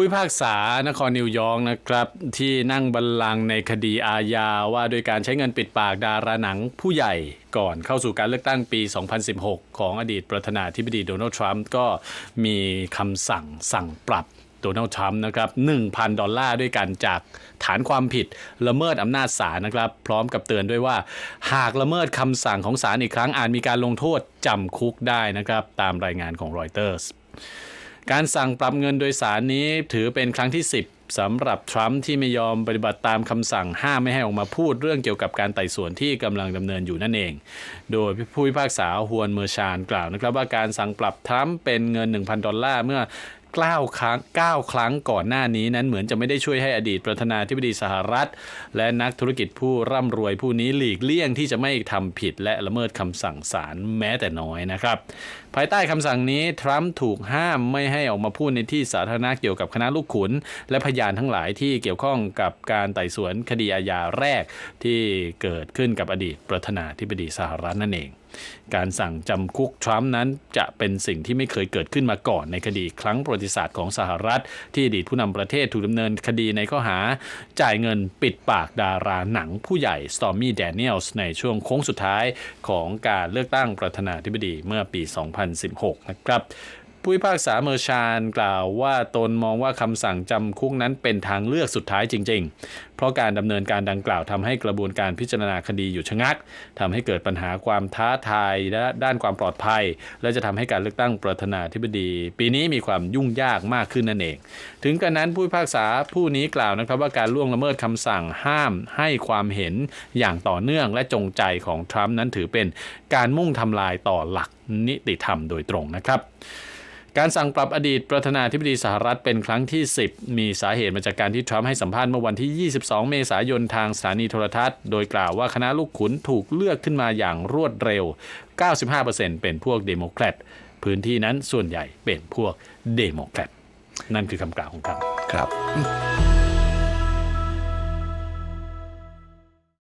ผู้พิพากษานครนิวยอร์กนะครับที่นั่งบัลลังก์ในคดีอาญาว่าโดยการใช้เงินปิดปากดาราหนังผู้ใหญ่ก่อนเข้าสู่การเลือกตั้งปี 2016 ของอดีตประธานาธิบดีโดนัลด์ทรัมป์ก็มีคำสั่งสั่งปรับโดนัลด์ทรัมป์นะครับ 1,000 ดอลลาร์ด้วยกันจากฐานความผิดละเมิดอำนาจศาลนะครับ พร้อมกับเตือนด้วยว่า หากละเมิดคำสั่งของศาลอีกครั้งอาจมีการลงโทษจำคุกได้นะครับ ตามรายงานของรอยเตอร์ส การสั่งปรับเงินโดยสารนี้ถือเป็นครั้งที่ 10สำหรับทรัมป์ที่ไม่ยอมปฏิบัติตามคำสั่งห้ามไม่ให้ออกมาพูดเรื่องเกี่ยวกับการไต่สวนที่กำลังดำเนินอยู่นั่นเอง โดยผู้พิพากษาฮวนเมอร์ชานกล่าวนะครับว่าการสั่งปรับทรัมป์เป็นเงิน 1,000 ดอลลาร์เมื่อ 9ครั้ง9ครั้งก่อนหน้านี้นั้นเหมือนจะไม่ได้ช่วยให้อดีตประธานาธิบดีสหรัฐ และนักธุรกิจผู้ร่ำรวยผู้นี้หลีกเลี่ยงที่จะไม่ทำผิดและละเมิดคำสั่งศาลแม้แต่น้อยนะครับ ภายใต้คำสั่งนี้ ทรัมป์ถูกห้ามไม่ให้ออกมาพูดในที่สาธารณะเกี่ยวกับคณะลูกขุน และพยานทั้งหลายที่เกี่ยวข้องกับการไต่สวนคดีอาญาแรกที่เกิดขึ้นกับอดีตประธานาธิบดีสหรัฐนั่นเองการสั่งจำคุกทรัมป์นั้นจะเป็นสิ่งที่ไม่เคยเกิดขึ้นมาก่อนในคดีครั้งประวัติศาสตร์ของสหรัฐ ที่อดีตผู้นำประเทศถูกดำเนินคดีในข้อหา จ่ายเงินปิดปากดาราหนังผู้ใหญ่ Stormy Daniels ในช่วงโค้งสุดท้ายของการเลือกตั้งประธานาธิบดีเมื่อปี 2016 นะครับ ผู้พิพากษาเมอร์ชานกล่าวว่าตนมองว่าคำสั่งจำคุกนั้นเป็นทางเลือกสุดท้ายจริง ๆ เพราะการดำเนินการดังกล่าวทำให้กระบวนการพิจารณาคดีอยู่ชะงักทำให้เกิดปัญหาความท้าทายและด้านความปลอดภัย และจะทำให้การเลือกตั้งประธานาธิบดี ปีนี้มีความยุ่งยากมากขึ้นนั่นเอง ถึงกระนั้นผู้พิพากษาผู้นี้กล่าวนะครับว่าการล่วงละเมิดคำสั่งห้ามให้ความเห็นอย่างต่อเนื่องและจงใจของทรัมป์นั้นถือเป็นการมุ่งทำลายต่อหลักนิติธรรมโดยตรงนะครับ การสั่งปรับอดีตประธานาธิบดีสหรัฐเป็นครั้งที่ 10 มีสาเหตุมาจากการที่ทรัมป์ให้สัมภาษณ์เมื่อวันที่ 22 เมษายนทางสถานีโทรทัศน์ โดยกล่าวว่าคณะลูกขุนถูกเลือกขึ้นมาอย่างรวดเร็ว 95%เป็นพวกเดโมแครตพื้นที่นั้นส่วนใหญ่เป็นพวกเดโมแครตนั่นคือคำกล่าวของเขาครับ